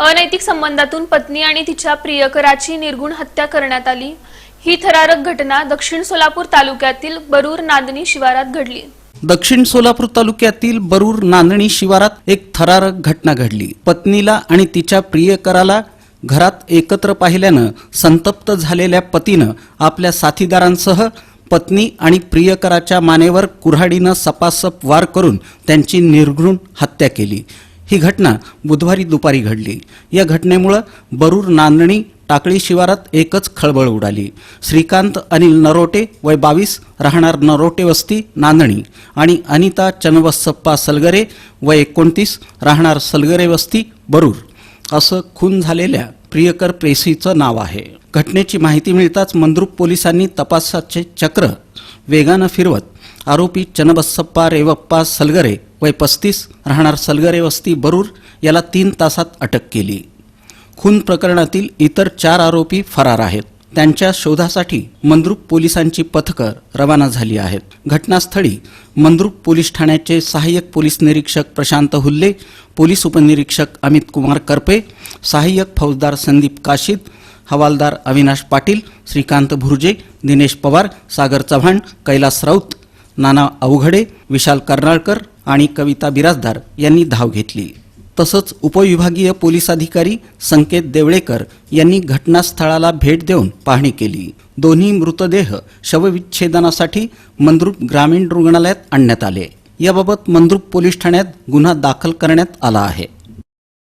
अनैतिक संबंधातून पत्नी आणि तिच्या प्रियकराची निर्गुण हत्या करण्यात आली. ही थरारक घटना दक्षिण सोलापूर तालुक्यातील बरूर नांदणी शिवारात घडली. दक्षिण सोलापूर तालुक्यातील बरूर नांदणी शिवारात एक थरारक घटना घडली. पत्नीला आणि तिच्या प्रियकराला घरात एकत्र पाहिल्यानं संतप्त झालेल्या पतीनं आपल्या साथीदारांसह पत्नी आणि प्रियकराच्या मानेवर कुऱ्हाडीनं सपासप वार करून त्यांची निर्घृण हत्या केली. ही घटना बुधवारी दुपारी घडली. या घटनेमुळं बरूर नांदणी टाकळी शिवारात एकच खळबळ उडाली. श्रीकांत अनिल नरोटे वय बावीस राहणार नरोटे वस्ती नांदणी आणि अनिता चनवसप्पा सलगरे वय एकोणतीस राहणार सलगरे वस्ती बरूर. असं खून झालेल्या प्रियकर प्रेसीचं नाव आहे. घटनेची माहिती मिळताच मंद्रुप पोलिसांनी तपासाचे चक्र वेगानं फिरवत आरोपी चनबसप्पा रेवप्पा सलगरे वय पस्तीस राहणार सलगरे वस्ती बरूर याला तीन तासात अटक केली. खून प्रकरणातील इतर चार आरोपी फरार आहेत. त्यांच्या शोधासाठी मंद्रुप पोलिसांची पथकं रवाना झाली आहेत. घटनास्थळी मंद्रुप पोलीस ठाण्याचे सहाय्यक पोलीस निरीक्षक प्रशांत हुल्ले पोलीस उपनिरीक्षक अमित कुमार करपे सहाय्यक फौजदार संदीप काशीद हवालदार अविनाश पाटील श्रीकांत भुर्जे दिनेश पवार सागर चव्हाण कैलास राऊत नाना अवघडे विशाल कर्नाळकर आणि कविता बिराजदार यांनी धाव घेतली. तसंच उपविभागीय पोलीस अधिकारी संकेत देवळेकर यांनी घटनास्थळाला भेट देऊन पाहणी केली. दोन्ही मृतदेह शवविच्छेदनासाठी मंद्रुप ग्रामीण रुग्णालयात आणण्यात आले. याबाबत मंद्रुप पोलीस ठाण्यात गुन्हा दाखल करण्यात आला आहे.